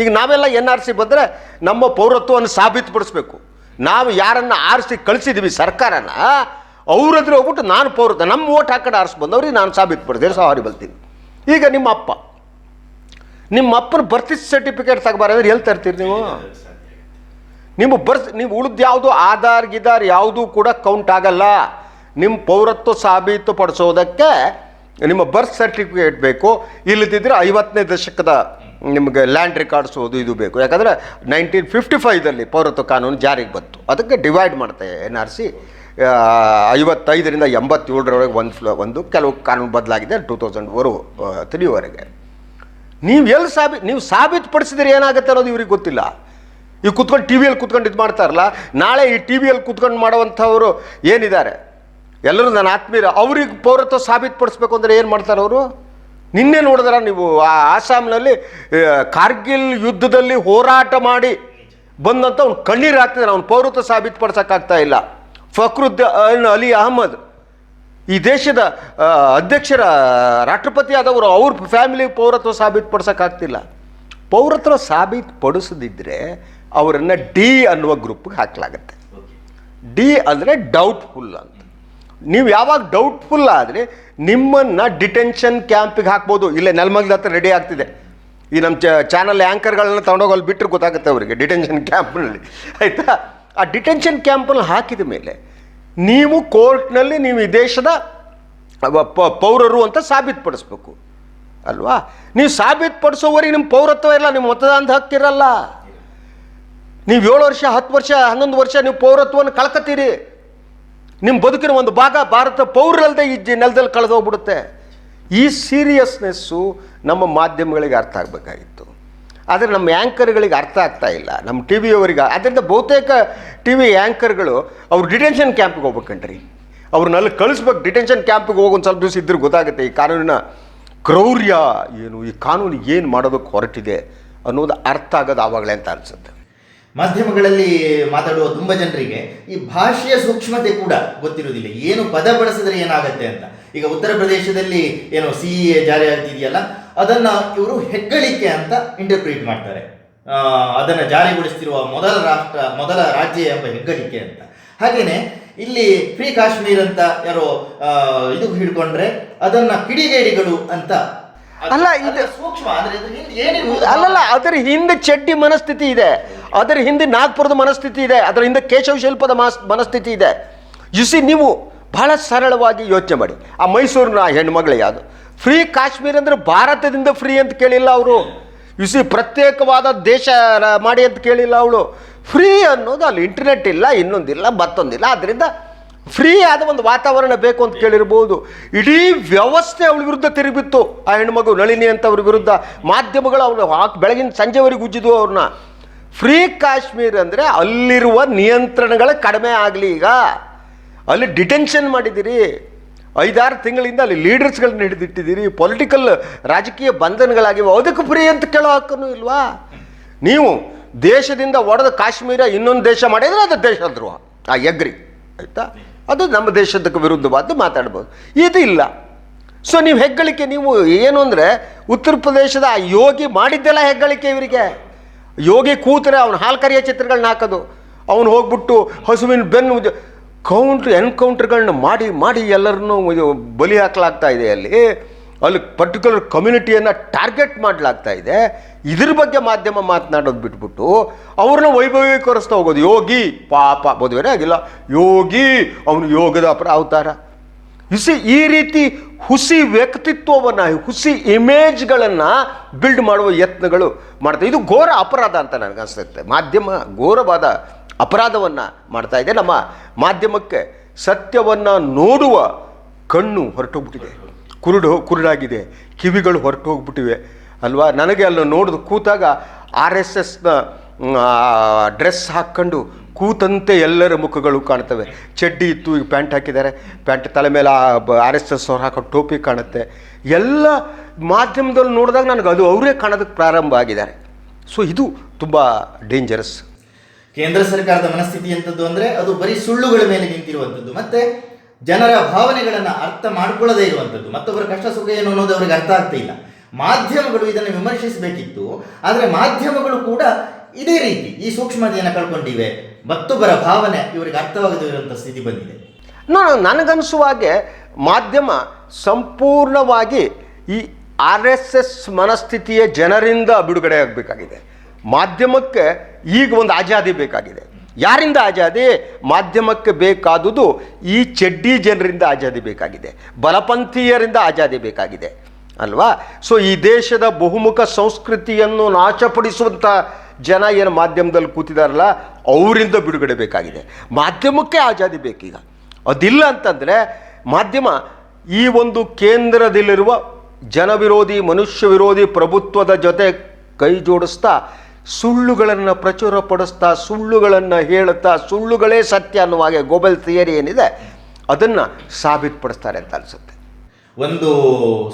[SPEAKER 2] ಈಗ ನಾವೆಲ್ಲ ಎನ್ ಆರ್ ಸಿ ಬಂದರೆ ನಮ್ಮ ಪೌರತ್ವವನ್ನು ಸಾಬೀತುಪಡಿಸ್ಬೇಕು. ನಾವು ಯಾರನ್ನು ಆರಿಸಿ ಕಳಿಸಿದ್ದೀವಿ ಸರ್ಕಾರನ ಅವ್ರದ್ರೆ ಹೋಗ್ಬಿಟ್ಟು ನಾನು ಪೌರತ್ವ ನಮ್ಮ ಓಟ್ ಹಾಕಡೆ ಆರಿಸಿ ಬಂದವ್ರಿಗೆ ನಾನು ಸಾಬೀತುಪಡಿಸಿದ್ರೆ ಸವಾರಿ ಬರ್ತೀನಿ ಈಗ ನಿಮ್ಮ ಅಪ್ಪ, ನಿಮ್ಮ ಅಪ್ಪನ ಬರ್ತ್ ಸರ್ಟಿಫಿಕೇಟ್ ತಗೋಬಾರಂದ್ರೆ ಎಲ್ಲಿ ತರ್ತೀರಿ ನೀವು? ನಿಮ್ಮ ಬರ್ತ್ ನೀವು ಉಳಿದು ಯಾವುದು ಆಧಾರ್ ಗಿದಾರ್ ಯಾವುದೂ ಕೂಡ ಕೌಂಟ್ ಆಗಲ್ಲ. ನಿಮ್ಮ ಪೌರತ್ವ ಸಾಬೀತುಪಡಿಸೋದಕ್ಕೆ ನಿಮ್ಮ ಬರ್ತ್ ಸರ್ಟಿಫಿಕೇಟ್ ಬೇಕು ಇಲ್ಲದಿದ್ದರೆ ಐವತ್ತನೇ ದಶಕದ ನಿಮಗೆ ಲ್ಯಾಂಡ್ ರೆಕಾರ್ಡ್ಸ್ ಅದು ಇದು ಬೇಕು. ಯಾಕಂದರೆ ನೈನ್ಟೀನ್ ಫಿಫ್ಟಿ ಫೈವ್ದಲ್ಲಿ ಪೌರತ್ವ ಕಾನೂನು ಜಾರಿಗೆ ಬಂತು. ಅದಕ್ಕೆ ಡಿವೈಡ್ ಮಾಡ್ತೆ ಎನ್ ಆರ್ ಸಿ ಐವತ್ತೈದರಿಂದ ಎಂಬತ್ತೇಳರೊಳಗೆ ಒಂದು ಫ್ಲೋ ಒಂದು ಕೆಲವು ಕಾನೂನು ಬದಲಾಗಿದೆ ಟೂ ತೌಸಂಡ್ ವರು ತ್ರೀವರೆಗೆ ನೀವು ಎಲ್ಲಿ ಸಾಬಿ, ನೀವು ಸಾಬೀತುಪಡಿಸಿದ್ರೆ ಏನಾಗುತ್ತೆ ಅನ್ನೋದು ಇವ್ರಿಗೆ ಗೊತ್ತಿಲ್ಲ. ಈಗ ಕುತ್ಕೊಂಡು ಟಿ ವಿಯಲ್ಲಿ ಕುತ್ಕೊಂಡು ಇದು ಮಾಡ್ತಾರಲ್ಲ, ನಾಳೆ ಈ ಟಿ ವಿಯಲ್ಲಿ ಕುತ್ಕೊಂಡು ಮಾಡುವಂಥವರು ಏನಿದ್ದಾರೆ? ಎಲ್ಲರೂ ನನ್ನ ಆತ್ಮೀಯರು, ಅವ್ರಿಗೆ ಪೌರತ್ವ ಸಾಬೀತುಪಡಿಸ್ಬೇಕು ಅಂದರೆ ಏನು ಮಾಡ್ತಾರೆ ಅವರು? ನಿನ್ನೆ ನೋಡಿದ್ರ ನೀವು, ಆ ಆಸಾಮ್ನಲ್ಲಿ ಕಾರ್ಗಿಲ್ ಯುದ್ಧದಲ್ಲಿ ಹೋರಾಟ ಮಾಡಿ ಬಂದಂಥ ಅವ್ನು ಕಣ್ಣೀರು ಹಾಕ್ತಿದ್ದಾನೆ ಅವ್ನು ಪೌರತ್ವ ಸಾಬೀತುಪಡಿಸೋಕ್ಕಾಗ್ತಾ ಇಲ್ಲ. ಫಕ್ರುದ್ದ ಅಲಿ ಅಹಮದ್, ಈ ದೇಶದ ಅಧ್ಯಕ್ಷರ ರಾಷ್ಟ್ರಪತಿ ಆದವರು ಅವ್ರ ಫ್ಯಾಮಿಲಿ ಪೌರತ್ವ ಸಾಬೀತುಪಡಿಸೋಕ್ಕಾಗ್ತಿಲ್ಲ. ಪೌರತ್ವ ಸಾಬೀತುಪಡಿಸದಿದ್ದರೆ ಅವರನ್ನು ಡಿ ಅನ್ನುವ ಗ್ರೂಪ್ಗೆ ಹಾಕಲಾಗತ್ತೆ. ಡಿ ಅಂದರೆ ಡೌಟ್ಫುಲ್ ಅಂತ. ನೀವು ಯಾವಾಗ ಡೌಟ್ಫುಲ್ ಆದರೆ ನಿಮ್ಮನ್ನು ಡಿಟೆನ್ಷನ್ ಕ್ಯಾಂಪಿಗೆ ಹಾಕ್ಬೋದು. ಇಲ್ಲೇ ನೆಲಮಂಗ್ಲ ಹತ್ರ ರೆಡಿ ಆಗ್ತಿದೆ. ಈ ನಮ್ಮ ಚ ಚಾನಲ್ ಆ್ಯಂಕರ್ಗಳನ್ನ ತೊಗೊಂಡೋಗಿ ಅಲ್ಲಿ ಬಿಟ್ಟರೆ ಗೊತ್ತಾಗುತ್ತೆ ಅವರಿಗೆ ಡಿಟೆನ್ಷನ್ ಕ್ಯಾಂಪ್ನಲ್ಲಿ ಆಯಿತಾ? ಆ ಡಿಟೆನ್ಷನ್ ಕ್ಯಾಂಪಲ್ಲಿ ಹಾಕಿದ ಮೇಲೆ ನೀವು ಕೋರ್ಟ್ನಲ್ಲಿ ನೀವು ಈ ದೇಶದ ಪೌರರು ಅಂತ ಸಾಬೀತುಪಡಿಸ್ಬೇಕು. ಅಲ್ವಾ? ನೀವು ಸಾಬೀತುಪಡಿಸೋವರೆಗೆ ನಿಮ್ಮ ಪೌರತ್ವ ಇಲ್ಲ ನಿಮ್ಮ ಮತದಾನದ ಹಕ್ಕಿರಲ್ಲ ನೀವು ಏಳು ವರ್ಷ, ಹತ್ತು ವರ್ಷ, ಹನ್ನೊಂದು ವರ್ಷ ನೀವು ಪೌರತ್ವವನ್ನು ಕಳ್ಕೊತೀರಿ ನಿಮ್ಮ ಬದುಕಿನ ಒಂದು ಭಾಗ ಭಾರತ ಪೌರಲ್ಲದೆ ಈ ನೆಲದಲ್ಲಿ ಕಳೆದೋಗ್ಬಿಡುತ್ತೆ. ಈ ಸೀರಿಯಸ್ನೆಸ್ಸು ನಮ್ಮ ಮಾಧ್ಯಮಗಳಿಗೆ ಅರ್ಥ ಆಗಬೇಕಾಗಿತ್ತು. ಆದರೆ ನಮ್ಮ ಆ್ಯಂಕರ್ಗಳಿಗೆ ಅರ್ಥ ಆಗ್ತಾ ಇಲ್ಲ. ನಮ್ಮ ಟಿ ವಿಯವರಿಗೆ ಅದರಿಂದ ಬಹುತೇಕ ಟಿ ವಿ ಆ್ಯಂಕರ್ಗಳು ಅವ್ರು ಡಿಟೆನ್ಷನ್ ಕ್ಯಾಂಪಿಗೆ ಹೋಗ್ಬೇಕಂಡ್ರಿ ಅವ್ರನ್ನ ಅಲ್ಲಿ ಕಳಿಸ್ಬೇಕು ಡಿಟೆನ್ಷನ್ ಕ್ಯಾಂಪಿಗೆ ಹೋಗಿ ಒಂದು ಸ್ವಲ್ಪ ದಿವಸ ಇದ್ರೆ ಗೊತ್ತಾಗುತ್ತೆ ಈ ಕಾನೂನಿನ ಕ್ರೌರ್ಯ ಏನು, ಈ ಕಾನೂನು ಏನು ಮಾಡೋದಕ್ಕೆ ಹೊರಟಿದೆ ಅನ್ನೋದು ಅರ್ಥ ಆಗೋದು ಆವಾಗಲೇ ಅಂತ ಅನಿಸುತ್ತೆ.
[SPEAKER 1] ಮಾಧ್ಯಮಗಳಲ್ಲಿ ಮಾತಾಡುವ ತುಂಬ ಜನರಿಗೆ ಈ ಭಾಷೆಯ ಸೂಕ್ಷ್ಮತೆ ಕೂಡ ಗೊತ್ತಿರುವುದಿಲ್ಲ. ಏನು ಪದ ಬಳಸಿದ್ರೆ ಏನಾಗತ್ತೆ ಅಂತ. ಈಗ ಉತ್ತರ ಪ್ರದೇಶದಲ್ಲಿ ಏನು ಸಿ ಎ ಜಾರಿ ಆಗ್ತಿದೆಯಲ್ಲ ಅದನ್ನ ಇವರು ಹೆಗ್ಗಳಿಕೆ ಅಂತ ಇಂಟರ್ಪ್ರಿಟ್ ಮಾಡ್ತಾರೆ. ಅದನ್ನ ಜಾರಿಗೊಳಿಸ್ತಿರುವ ಮೊದಲ ರಾಷ್ಟ್ರ ಮೊದಲ ರಾಜ್ಯ ಎಂಬ ಹೆಗ್ಗಳಿಕೆ ಅಂತ. ಹಾಗೇನೆ ಇಲ್ಲಿ ಫ್ರೀ ಕಾಶ್ಮೀರ್ ಅಂತ ಯಾರೋ ಇದು ಹಿಡ್ಕೊಂಡ್ರೆ ಅದನ್ನ ಕಿಡಿಗೇಡಿಗಳು ಅಂತ.
[SPEAKER 2] ಅಲ್ಲ, ಇದು-
[SPEAKER 1] ಸೂಕ್ಷ್ಮ ಅಂದ್ರೆ?
[SPEAKER 2] ಅಲ್ಲಲ್ಲ ಅದರ ಹಿಂದೆ ಚಡ್ಡಿ ಮನಸ್ಥಿತಿ ಇದೆ. ಅದರ ಹಿಂದೆ ನಾಗ್ಪುರದ ಮನಸ್ಥಿತಿ ಇದೆ, ಅದರ ಹಿಂದೆ ಕೇಶವ ಶಿಲ್ಪದ ಮನಸ್ಥಿತಿ ಇದೆ. ಯುಸಿ ನೀವು ಬಹಳ ಸರಳವಾಗಿ ಯೋಚನೆ ಮಾಡಿ. ಆ ಮೈಸೂರಿನ ಹೆಣ್ಮಗಳು ಯಾವುದು? ಫ್ರೀ ಕಾಶ್ಮೀರ ಅಂದರೆ ಭಾರತದಿಂದ ಫ್ರೀ ಅಂತ ಕೇಳಿಲ್ಲ ಅವರು. ಯುಸಿ ಪ್ರತ್ಯೇಕವಾದ ದೇಶ ಮಾಡಿ ಅಂತ ಕೇಳಿಲ್ಲ ಅವಳು. ಫ್ರೀ ಅನ್ನೋದು ಅಲ್ಲಿ ಇಂಟರ್ನೆಟ್ ಇಲ್ಲ ಇನ್ನೊಂದಿಲ್ಲ ಮತ್ತೊಂದಿಲ್ಲ ಅದರಿಂದ ಫ್ರೀ ಆದ ಒಂದು ವಾತಾವರಣ ಬೇಕು ಅಂತ ಕೇಳಿರ್ಬೋದು. ಇಡೀ ವ್ಯವಸ್ಥೆ ಅವಳ ವಿರುದ್ಧ ತಿರುಗಿತ್ತು ಆ ಹೆಣ್ಮಗು ನಳಿನಿ ಅಂತ ಅವ್ರ ವಿರುದ್ಧ. ಮಾಧ್ಯಮಗಳು ಅವಳು ಹಾಕಿ, ಬೆಳಗಿನ ಸಂಜೆವರೆಗೆ ಉಜ್ಜಿದ್ವು ಅವ್ರನ್ನ. ಫ್ರೀ ಕಾಶ್ಮೀರ್ ಅಂದರೆ ಅಲ್ಲಿರುವ ನಿಯಂತ್ರಣಗಳ ಕಡಿಮೆ ಆಗಲಿ ಈಗ. ಅಲ್ಲಿ ಡಿಟೆನ್ಷನ್ ಮಾಡಿದ್ದೀರಿ. ಐದಾರು ತಿಂಗಳಿಂದ ಅಲ್ಲಿ ಲೀಡರ್ಸ್ಗಳನ್ನ ಹಿಡಿದಿಟ್ಟಿದ್ದೀರಿ. ಪೊಲಿಟಿಕಲ್ ರಾಜಕೀಯ ಬಂಧನಗಳಾಗಿವೆ. ಅದಕ್ಕೆ ಫ್ರೀ ಅಂತ ಕೇಳೋ ಹಕ್ಕೂ ಇಲ್ವಾ? ನೀವು ದೇಶದಿಂದ ಒಡೆದ ಕಾಶ್ಮೀರ ಇನ್ನೊಂದು ದೇಶ ಮಾಡಿದರೆ ಅದು ದೇಶದ್ರೋಹ. ಆ ಎಗ್ರಿ. ಆಯಿತಾ? ಅದು ನಮ್ಮ ದೇಶದಕ್ಕೆ ವಿರುದ್ಧವಾದ್ದು ಮಾತಾಡ್ಬೋದು. ಇದು ಇಲ್ಲ. ಸೊ ನೀವು ಹೆಗ್ಗಳಿಕೆ, ನೀವು ಏನು ಅಂದರೆ ಉತ್ತರ ಪ್ರದೇಶದ ಆ ಯೋಗಿ ಮಾಡಿದ್ದೆಲ್ಲ ಹೆಗ್ಗಳಿಕೆ ಇವರಿಗೆ. ಯೋಗಿ ಕೂತರೆ ಅವನು ಹಾಲು ಕರಿಯ ಚಿತ್ರಗಳನ್ನ ಹಾಕೋದು. ಅವನು ಹೋಗ್ಬಿಟ್ಟು ಹಸುವಿನ ಬೆನ್ನು ಕೌಂಟ್ರ್ ಎನ್ಕೌಂಟ್ರ್ಗಳನ್ನ ಮಾಡಿ ಮಾಡಿ ಎಲ್ಲರನ್ನೂ ಬಲಿ ಹಾಕಲಾಗ್ತಾ ಇದೆ ಅಲ್ಲಿ. ಅಲ್ಲಿ ಪರ್ಟಿಕ್ಯುಲರ್ ಕಮ್ಯುನಿಟಿಯನ್ನು ಟಾರ್ಗೆಟ್ ಮಾಡಲಾಗ್ತಾ ಇದೆ. ಇದ್ರ ಬಗ್ಗೆ ಮಾಧ್ಯಮ ಮಾತನಾಡೋದು ಬಿಟ್ಬಿಟ್ಟು ಅವ್ರನ್ನ ವೈಭವೀಕರಿಸ್ತಾ ಹೋಗೋದು. ಯೋಗಿ, ಪಾಪ, ಮದುವೆನೇ ಆಗಿಲ್ಲ. ಯೋಗಿ, ಅವನು ಯೋಗದ ಅವತಾರ. ಹುಸಿ ಈ ರೀತಿ ಹುಸಿ ವ್ಯಕ್ತಿತ್ವವನ್ನು, ಹುಸಿ ಇಮೇಜ್ಗಳನ್ನು ಬಿಲ್ಡ್ ಮಾಡುವ ಯತ್ನಗಳು ಮಾಡ್ತಾ ಇದು ಘೋರ ಅಪರಾಧ ಅಂತ ನನಗನ್ಸುತ್ತೆ ಮಾಧ್ಯಮ ಘೋರವಾದ ಅಪರಾಧವನ್ನು ಮಾಡ್ತಾ ಇದೆ. ನಮ್ಮ ಮಾಧ್ಯಮಕ್ಕೆ ಸತ್ಯವನ್ನು ನೋಡುವ ಕಣ್ಣು ಹೊರಟೋಗ್ಬಿಟ್ಟಿದೆ. ಕುರುಡು ಕುರುಡಾಗಿದೆ. ಕಿವಿಗಳು ಹೊರಟು ಹೋಗ್ಬಿಟ್ಟಿವೆ ಅಲ್ವಾ? ನನಗೆ ಅಲ್ಲಿ ನೋಡಿದು ಕೂತಾಗ ಆರ್ ಎಸ್ ಎಸ್ನ ಡ್ರೆಸ್ ಹಾಕ್ಕೊಂಡು ಕೂತಂತೆ ಎಲ್ಲರ ಮುಖಗಳು ಕಾಣ್ತವೆ ಚಡ್ಡಿ ಇತ್ತು, ಈಗ ಪ್ಯಾಂಟ್ ಹಾಕಿದ್ದಾರೆ. ಪ್ಯಾಂಟ್ ತಲೆ ಮೇಲೆ ಆರ್ ಎಸ್ ಎಸ್ ಅವ್ರು ಹಾಕೋ ಟೋಪಿ ಕಾಣುತ್ತೆ. ಎಲ್ಲ ಮಾಧ್ಯಮದಲ್ಲಿ ನೋಡಿದಾಗ ನನಗೆ ಅದು ಅವರೇ ಕಾಣೋದಕ್ಕೆ ಪ್ರಾರಂಭ ಆಗಿದ್ದಾರೆ. ಸೊ ಇದು ತುಂಬ ಡೇಂಜರಸ್
[SPEAKER 1] ಕೇಂದ್ರ ಸರ್ಕಾರದ ಮನಸ್ಥಿತಿ ಎಂಥದ್ದು ಅಂದರೆ, ಅದು ಬರೀ ಸುಳ್ಳುಗಳ ಮೇಲೆ ನಿಂತಿರುವಂಥದ್ದು. ಮತ್ತೆ ಜನರ ಭಾವನೆಗಳನ್ನು ಅರ್ಥ ಮಾಡ್ಕೊಳ್ಳದೇ ಇರುವಂಥದ್ದು. ಮತ್ತೊಬ್ಬರ ಕಷ್ಟ ಸುಖ ಏನು ಅನ್ನೋದು ಅವರಿಗೆ ಅರ್ಥ ಆಗ್ತಾ ಇಲ್ಲ. ಮಾಧ್ಯಮಗಳು ಇದನ್ನು ವಿಮರ್ಶಿಸಬೇಕಿತ್ತು. ಆದರೆ ಮಾಧ್ಯಮಗಳು ಕೂಡ ಇದೇ ರೀತಿ ಈ ಸೂಕ್ಷ್ಮತೆಯನ್ನು ಕಳ್ಕೊಂಡಿವೆ. ಮತ್ತೊಬ್ಬರ ಭಾವನೆ ಇವರಿಗೆ ಅರ್ಥವಾಗದಿರುವಂಥ ಸ್ಥಿತಿ ಬಂದಿದೆ.
[SPEAKER 2] ನಾನು ನನಗನ್ನಿಸುವ ಹಾಗೆ ಮಾಧ್ಯಮ ಸಂಪೂರ್ಣವಾಗಿ ಈ ಆರ್ ಎಸ್ ಎಸ್ ಮನಸ್ಥಿತಿಯ ಜನರಿಂದ ಬಿಡುಗಡೆ ಆಗಬೇಕಾಗಿದೆ ಮಾಧ್ಯಮಕ್ಕೆ ಈಗ ಒಂದು ಆಜಾದಿ ಬೇಕಾಗಿದೆ. ಯಾರಿಂದ ಆಜಾದಿ? ಮಾಧ್ಯಮಕ್ಕೆ ಬೇಕಾದುದು ಈ ಚಡ್ಡಿ ಜನರಿಂದ ಆಜಾದಿ ಬೇಕಾಗಿದೆ. ಬಲಪಂಥೀಯರಿಂದ ಆಜಾದಿ ಬೇಕಾಗಿದೆ. ಅಲ್ವಾ? ಸೊ ಈ ದೇಶದ ಬಹುಮುಖ ಸಂಸ್ಕೃತಿಯನ್ನು ನಾಶಪಡಿಸುವಂಥ ಜನ ಏನು ಮಾಧ್ಯಮದಲ್ಲಿ ಕೂತಿದಾರಲ್ಲ, ಅವರಿಂದ ಬಿಡುಗಡೆ ಬೇಕಾಗಿದೆ ಮಾಧ್ಯಮಕ್ಕೆ ಆಜಾದಿ ಬೇಕೀಗ. ಅದಿಲ್ಲ ಅಂತಂದರೆ ಮಾಧ್ಯಮ ಈ ಒಂದು ಕೇಂದ್ರದಲ್ಲಿರುವ ಜನವಿರೋಧಿ ಮನುಷ್ಯ ವಿರೋಧಿ ಪ್ರಭುತ್ವದ ಜೊತೆ ಕೈ ಜೋಡಿಸ್ತಾ, ಸುಳ್ಳುಗಳನ್ನು ಪ್ರಚುರಪಡಿಸ್ತಾ, ಸುಳ್ಳುಗಳನ್ನು ಹೇಳುತ್ತಾ ಸುಳ್ಳುಗಳೇ ಸತ್ಯ ಅನ್ನುವ ಹಾಗೆ ಗೋಬಲ್ ಥಿಯರಿ ಏನಿದೆ, ಅದನ್ನು ಸಾಬೀತುಪಡಿಸ್ತಾರೆ ಅಂತ ಅನಿಸುತ್ತೆ.
[SPEAKER 1] ಒಂದು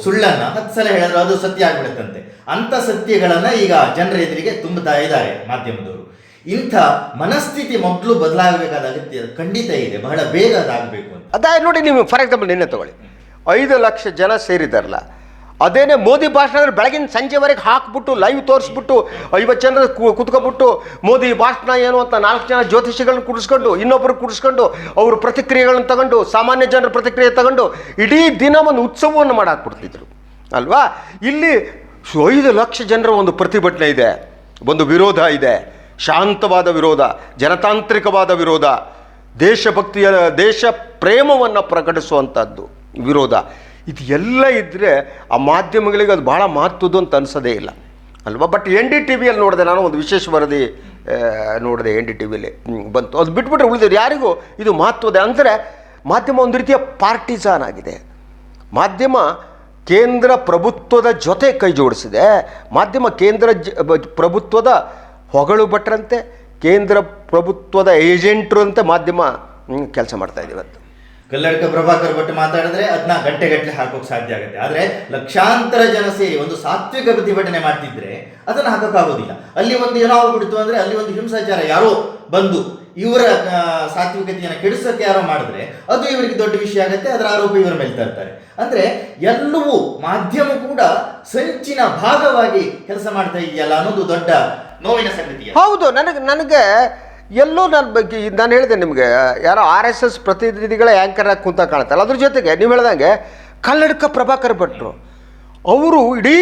[SPEAKER 1] ಸುಳ್ಳನ್ನ ಹತ್ತು ಸಲ ಹೇಳಿದ್ರೆ ಅದು ಸತ್ಯ ಆಗ್ಬಿಡುತ್ತಂತೆ. ಅಂತ ಸತ್ಯಗಳನ್ನು ಈಗ ಜನರ ಎದುರಿಗೆ ತುಂಬುತ್ತಾ ಇದ್ದಾರೆ ಮಾಧ್ಯಮದವರು. ಇಂಥ ಮನಸ್ಥಿತಿ ಮೊದಲು ಬದಲಾಗಬೇಕಾದ ಅಗತ್ಯ ಖಂಡಿತ ಇದೆ. ಬಹಳ ಬೇಗ ಅದಾಗಬೇಕು ಅಂತ.
[SPEAKER 2] ಅದಾಯ್ ನೋಡಿ ನೀವು ಫಾರ್ ಎಕ್ಸಾಂಪಲ್ ನಿನ್ನೆ ತಗೊಳ್ಳಿ. ಐದು ಲಕ್ಷ ಜನ ಸೇರಿದಾರಲ್ಲ. ಅದೇನೇ ಮೋದಿ ಭಾಷಣ ಅಂದ್ರೆ ಬೆಳಗಿನ ಸಂಜೆವರೆಗೆ ಹಾಕ್ಬಿಟ್ಟು ಲೈವ್ ತೋರಿಸ್ಬಿಟ್ಟು, ಐವತ್ತು ಜನ ಕು- ಕುತ್ಕೊಬಿಟ್ಟು ಮೋದಿ ಭಾಷಣ ಏನು ಅಂತ ನಾಲ್ಕು ಜನ ಜ್ಯೋತಿಷಿಗಳನ್ನ ಕುಡಿಸ್ಕೊಂಡು ಇನ್ನೊಬ್ಬರು ಕುಡಿಸ್ಕೊಂಡು, ಅವ್ರ ಪ್ರತಿಕ್ರಿಯೆಗಳನ್ನ ತಗೊಂಡು, ಸಾಮಾನ್ಯ ಜನರ ಪ್ರತಿಕ್ರಿಯೆ ತಗೊಂಡು ಇಡೀ ದಿನ ಒಂದು ಉತ್ಸವವನ್ನು ಮಾಡಾಕ್ಬಿಡ್ತಿದ್ರು. ಅಲ್ವಾ? ಇಲ್ಲಿ ಐದು ಲಕ್ಷ ಜನರ ಒಂದು ಪ್ರತಿಭಟನೆ ಇದೆ, ಒಂದು ವಿರೋಧ ಇದೆ, ಶಾಂತವಾದ ವಿರೋಧ, ಜನತಾಂತ್ರಿಕವಾದ ವಿರೋಧ, ದೇಶಭಕ್ತಿಯ, ದೇಶ ಪ್ರೇಮವನ್ನು ಪ್ರಕಟಿಸುವಂಥದ್ದು ವಿರೋಧ. ಇದು ಎಲ್ಲ ಇದ್ದರೆ ಆ ಮಾಧ್ಯಮಗಳಿಗೆ ಅದು ಭಾಳ ಮಹತ್ವದ್ದು ಅಂತ ಅನಿಸೋದೇ ಇಲ್ಲ. ಅಲ್ವಾ? ಬಟ್ ಎನ್ ಡಿ ಟಿ ವಿಯಲ್ಲಿ ನೋಡಿದೆ ನಾನು, ಒಂದು ವಿಶೇಷ ವರದಿ ನೋಡಿದೆ ಎನ್ ಡಿ ಟಿ ವಿಯಲ್ಲಿ ಬಂತು. ಅದು ಬಿಟ್ಬಿಟ್ರೆ ಉಳಿದ್ರೆ ಯಾರಿಗೂ ಇದು ಮಹತ್ವದ? ಅಂದರೆ ಮಾಧ್ಯಮ ಒಂದು ರೀತಿಯ ಪಾರ್ಟಿಸಾನ್ ಆಗಿದೆ. ಮಾಧ್ಯಮ ಕೇಂದ್ರ ಪ್ರಭುತ್ವದ ಜೊತೆ ಕೈ ಜೋಡಿಸಿದೆ. ಮಾಧ್ಯಮ ಕೇಂದ್ರ ಜ ಪ್ರಭುತ್ವದ ಹೊಗಳು ಭಟ್ರಂತೆ, ಕೇಂದ್ರ ಪ್ರಭುತ್ವದ ಏಜೆಂಟ್ರು ಅಂತ ಮಾಧ್ಯಮ ಕೆಲಸ ಮಾಡ್ತಾ ಇವತ್ತು.
[SPEAKER 1] ಕಲ್ಲಡ್ಕ ಪ್ರಭಾಕರ್ ಭಟ್ ಮಾತಾಡಿದ್ರೆ ಅದನ್ನ ಗಂಟೆ ಗಟ್ಟಲೆ ಹಾಕೋಕ್ ಸಾಧ್ಯ ಆಗುತ್ತೆ. ಆದ್ರೆ ಲಕ್ಷಾಂತರ ಜನ ಸೇರಿ ಒಂದು ಸಾತ್ವಿಕ ಪ್ರತಿಭಟನೆ ಮಾಡ್ತಿದ್ರೆ ಅದನ್ನ ಹಾಕೋಕ್ಕಾಗೋದಿಲ್ಲ ಅಲ್ಲಿ ಒಂದು ಏನೋ ಆಗ್ಬಿಡ್ತು ಅಂದ್ರೆ ಅಲ್ಲಿ ಒಂದು ಹಿಂಸಾಚಾರ ಯಾರೋ ಬಂದು ಇವರ ಸಾತ್ವಿಕತೆಯನ್ನು ಕೆಡಿಸೋಕೆ ಯಾರೋ ಮಾಡಿದ್ರೆ ಅದು ಇವರಿಗೆ ದೊಡ್ಡ ವಿಷಯ ಆಗುತ್ತೆ, ಅದರ ಆರೋಪ ಇವರ ಮೇಲೆ ತರ್ತಾರೆ. ಅಂದ್ರೆ ಎಲ್ಲವೂ ಮಾಧ್ಯಮ ಕೂಡ ಸಂಚಿನ ಭಾಗವಾಗಿ ಕೆಲಸ ಮಾಡ್ತಾ ಇದೆಯಲ್ಲ ಅನ್ನೋದು ದೊಡ್ಡ ನೋವಿನ ಸಂಗತಿ.
[SPEAKER 2] ಹೌದು, ನನಗೆ ನನಗೆ ಎಲ್ಲೋ ನನ್ನ ಬಗ್ಗೆ ನಾನು ಹೇಳಿದೆ ನಿಮಗೆ, ಯಾರೋ ಆರ್ ಎಸ್ ಎಸ್ ಪ್ರತಿನಿಧಿಗಳ ಆ್ಯಂಕರ್ ಆಗಿ ಕುಂತ ಕಾಣ್ತಲ್ಲ ಅದ್ರ ಜೊತೆಗೆ, ನೀವು ಹೇಳ್ದಂಗೆ ಕನ್ನಡಕ ಪ್ರಭಾಕರ್ ಭಟ್ರು. ಅವರು ಇಡೀ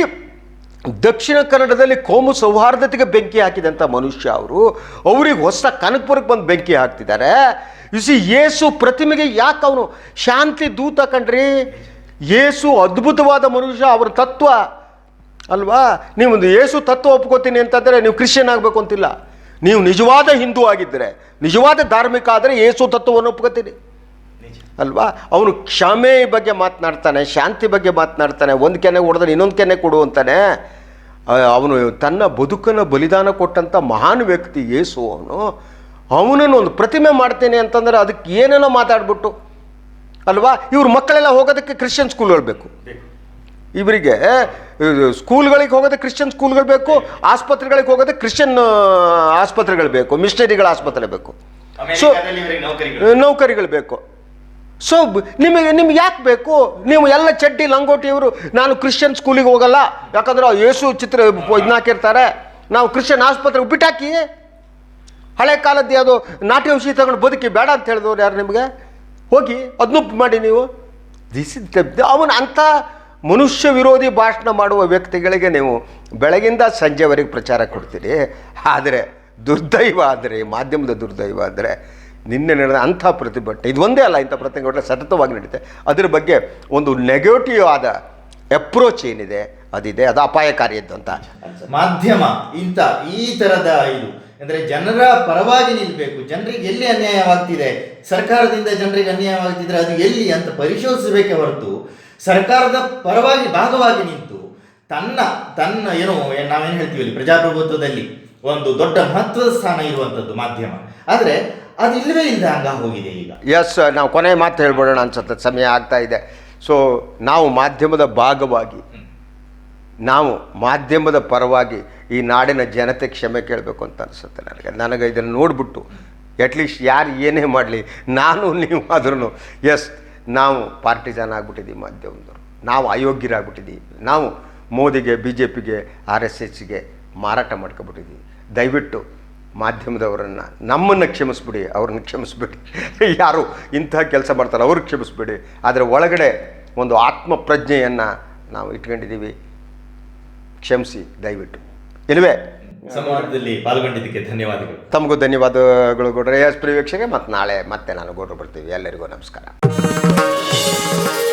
[SPEAKER 2] ದಕ್ಷಿಣ ಕನ್ನಡದಲ್ಲಿ ಕೋಮು ಸೌಹಾರ್ದತೆಗೆ ಬೆಂಕಿ ಹಾಕಿದಂಥ ಮನುಷ್ಯ ಅವರು. ಅವ್ರಿಗೆ ಹೊಸ ಕನಕಪುರಕ್ಕೆ ಬಂದು ಬೆಂಕಿ ಹಾಕ್ತಿದ್ದಾರೆ. ಇಸಿ ಯೇಸು ಪ್ರತಿಮೆಗೆ ಯಾಕೆ ಅವನು ಶಾಂತಿ ದೂತ ಕಂಡ್ರಿ ಏಸು ಅದ್ಭುತವಾದ ಮನುಷ್ಯ, ಅವರ ತತ್ವ. ಅಲ್ವಾ? ನೀವು ಒಂದು ಯೇಸು ತತ್ವ ಒಪ್ಕೋತೀನಿ ಅಂತಂದರೆ ನೀವು ಕ್ರಿಶ್ಚಿಯನ್ ಆಗಬೇಕು ಅಂತಿಲ್ಲ. ನೀವು ನಿಜವಾದ ಹಿಂದೂ ಆಗಿದ್ದರೆ ನಿಜವಾದ ಧಾರ್ಮಿಕ ಆದರೆ ಏಸು ತತ್ವವನ್ನು
[SPEAKER 1] ಒಪ್ಕೋತೀರಿ?
[SPEAKER 2] ಅಲ್ವಾ? ಅವನು ಕ್ಷಮೆ ಬಗ್ಗೆ ಮಾತನಾಡ್ತಾನೆ ಶಾಂತಿ ಬಗ್ಗೆ ಮಾತನಾಡ್ತಾನೆ ಒಂದು ಕೆನೆ ಹೊಡೆದ್ರೆ ಇನ್ನೊಂದು ಕೆನೆ ಕೊಡು ಅಂತಾನೆ. ಅವನು ತನ್ನ ಬದುಕನ್ನು ಬಲಿದಾನ ಕೊಟ್ಟಂಥ ಮಹಾನ್ ವ್ಯಕ್ತಿ ಏಸು ಅವನು. ಅವನನ್ನು ಒಂದು ಪ್ರತಿಮೆ ಮಾಡ್ತೇನೆ ಅಂತಂದ್ರೆ ಅದಕ್ಕೆ ಏನೇನೋ ಮಾತಾಡ್ಬಿಟ್ಟು? ಅಲ್ವಾ? ಇವ್ರ ಮಕ್ಕಳೆಲ್ಲ ಹೋಗೋದಕ್ಕೆ ಕ್ರಿಶ್ಚಿಯನ್ ಸ್ಕೂಲ್ ಬೇಕು
[SPEAKER 1] ಬೇಕು.
[SPEAKER 2] ಇವರಿಗೆ ಸ್ಕೂಲ್ಗಳಿಗೆ ಹೋಗೋದೇ ಕ್ರಿಶ್ಚಿಯನ್ ಸ್ಕೂಲ್ಗಳು ಬೇಕು ಆಸ್ಪತ್ರೆಗಳಿಗೆ ಹೋಗೋದೇ ಕ್ರಿಶ್ಚಿಯನ್ ಆಸ್ಪತ್ರೆಗಳು ಬೇಕು ಮಿಷನರಿಗಳ ಆಸ್ಪತ್ರೆ ಬೇಕು. ಸೊ
[SPEAKER 1] ನೌಕರಿಗಳು.
[SPEAKER 2] ಬೇಕು. ಸೊ ನಿಮಗೆ ನಿಮ್ಗೆ ಯಾಕೆ ಬೇಕು? ನೀವು ಎಲ್ಲ ಚಡ್ಡಿ ಲಂಗೋಟಿ ಇವರು ನಾನು ಕ್ರಿಶ್ಚಿಯನ್ ಸ್ಕೂಲಿಗೆ ಹೋಗಲ್ಲ ಯಾಕಂದ್ರೆ ಯೇಸು ಚಿತ್ರ ಇದನ್ನ ಹಾಕಿರ್ತಾರೆ. ನಾವು ಕ್ರಿಶ್ಚಿಯನ್ ಆಸ್ಪತ್ರೆ ಬಿಟ್ಟಾಕಿ ಹಳೆ ಕಾಲದ್ದು ಯಾವುದು ನಾಟಿ ಔಷಧಿ ತಗೊಂಡು ಬದುಕಿ ಬೇಡ ಅಂತ ಹೇಳಿದವ್ರು ಯಾರು ನಿಮಗೆ? ಹೋಗಿ ಅದನ್ನು ಮಾಡಿ ನೀವು. ದಿಸ್ ಇಸ್ ಅವನು ಅಂಥ ಮನುಷ್ಯ ವಿರೋಧಿ ಭಾಷಣ ಮಾಡುವ ವ್ಯಕ್ತಿಗಳಿಗೆ ನೀವು ಬೆಳಗಿಂದ ಸಂಜೆವರೆಗೆ ಪ್ರಚಾರ ಕೊಡ್ತೀರಿ. ಆದರೆ ದುರ್ದೈವ ಆದರೆ, ಮಾಧ್ಯಮದ ದುರ್ದೈವ ಆದರೆ, ನಿನ್ನೆ ನಡೆದ ಅಂಥ ಪ್ರತಿಭಟನೆ, ಇದು ಒಂದೇ ಅಲ್ಲ, ಇಂಥ ಪ್ರತಿಭಟನೆ ಸತತವಾಗಿ ನಡೀತೆ. ಅದ್ರ ಬಗ್ಗೆ ಒಂದು ನೆಗೆಟಿವ್ ಆದ ಅಪ್ರೋಚ್ ಏನಿದೆ, ಅದಿದೆ, ಅದು ಅಪಾಯಕಾರಿಯದ್ದು ಅಂತ.
[SPEAKER 1] ಮಾಧ್ಯಮ, ಇಂಥ, ಈ ಥರದ ಇದು, ಅಂದರೆ ಜನರ ಪರವಾಗಿ ನಿಲ್ಲಬೇಕು ಜನರಿಗೆ ಎಲ್ಲಿ ಅನ್ಯಾಯವಾಗ್ತಿದೆ, ಸರ್ಕಾರದಿಂದ ಜನರಿಗೆ ಅನ್ಯಾಯವಾಗ್ತಿದ್ರೆ ಅದು ಎಲ್ಲಿ ಅಂತ ಪರಿಶೋಧಿಸಬೇಕೇ ಹೊರತು ಸರ್ಕಾರದ ಪರವಾಗಿ ಭಾಗವಾಗಿ ನಿಂತು ತನ್ನ ತನ್ನ ಏನು ನಾವೇನು ಹೇಳ್ತೀವಿ ಪ್ರಜಾಪ್ರಭುತ್ವದಲ್ಲಿ ಒಂದು ದೊಡ್ಡ ಮಹತ್ವದ ಸ್ಥಾನ ಇರುವಂಥದ್ದು ಮಾಧ್ಯಮ. ಆದರೆ ಅದು ಇಲ್ಲವೇ ಇಲ್ಲದೆ ಹಂಗ ಹೋಗಿದೆ ಈಗ.
[SPEAKER 2] ಎಸ್ ನಾವು ಕೊನೆ ಮಾತು ಹೇಳ್ಬಿಡೋಣ ಅನ್ಸುತ್ತೆ. ಸಮಯ ಆಗ್ತಾ ಇದೆ. ಸೊ ನಾವು ಮಾಧ್ಯಮದ ಭಾಗವಾಗಿ, ನಾವು ಮಾಧ್ಯಮದ ಪರವಾಗಿ ಈ ನಾಡಿನ ಜನತೆ ಕ್ಷಮೆ ಕೇಳಬೇಕು ಅಂತ ಅನಿಸುತ್ತೆ ನನಗೆ. ನನಗೆ ಇದನ್ನು ನೋಡಿಬಿಟ್ಟು ಅಟ್ಲೀಸ್ಟ್ ಯಾರು ಏನೇ ಮಾಡಲಿ, ನಾನು ನೀವು ಆದ್ರೂ ಎಸ್ ನಾವು ಪಾರ್ಟಿಜಾನ್ ಆಗಿಬಿಟ್ಟಿದ್ದೀವಿ ಮಾಧ್ಯಮದವರು. ನಾವು ಅಯೋಗ್ಯರಾಗ್ಬಿಟ್ಟಿದ್ದೀವಿ. ನಾವು ಮೋದಿಗೆ ಬಿ ಜೆ ಪಿಗೆ ಆರ್ ಎಸ್ ಎಸ್ಗೆ ಮಾರಾಟ ಮಾಡ್ಕೊಬಿಟ್ಟಿದ್ದೀವಿ. ದಯವಿಟ್ಟು ಮಾಧ್ಯಮದವರನ್ನು ನಮ್ಮನ್ನು ಕ್ಷಮಿಸ್ಬಿಡಿ ಅವ್ರನ್ನ ಕ್ಷಮಿಸ್ಬಿಡಿ. ಯಾರು ಇಂತಹ ಕೆಲಸ ಮಾಡ್ತಾರೆ ಅವ್ರಿಗೆ ಕ್ಷಮಿಸ್ಬಿಡಿ. ಆದರೆ ಒಳಗಡೆ ಒಂದು ಆತ್ಮ ಪ್ರಜ್ಞೆಯನ್ನು ನಾವು ಇಟ್ಕೊಂಡಿದ್ದೀವಿ. ಕ್ಷಮಿಸಿ ದಯವಿಟ್ಟು. ಇಲ್ವೇ?
[SPEAKER 1] ಸಂವಾದದಲ್ಲಿ ಪಾಲ್ಗೊಂಡಿದ್ದಕ್ಕೆ ಧನ್ಯವಾದಗಳು.
[SPEAKER 2] ತಮಗೂ ಧನ್ಯವಾದಗಳು ಗೌಡ್ರೆ. ಎಸ್ ಪ್ರಿಯ ವೀಕ್ಷೆಗೆ ಮತ್ತು ನಾಳೆ ಮತ್ತೆ ನಾನು ಗೌಡ್ರು ಬರ್ತೀವಿ. ಎಲ್ಲರಿಗೂ ನಮಸ್ಕಾರ. Thank you.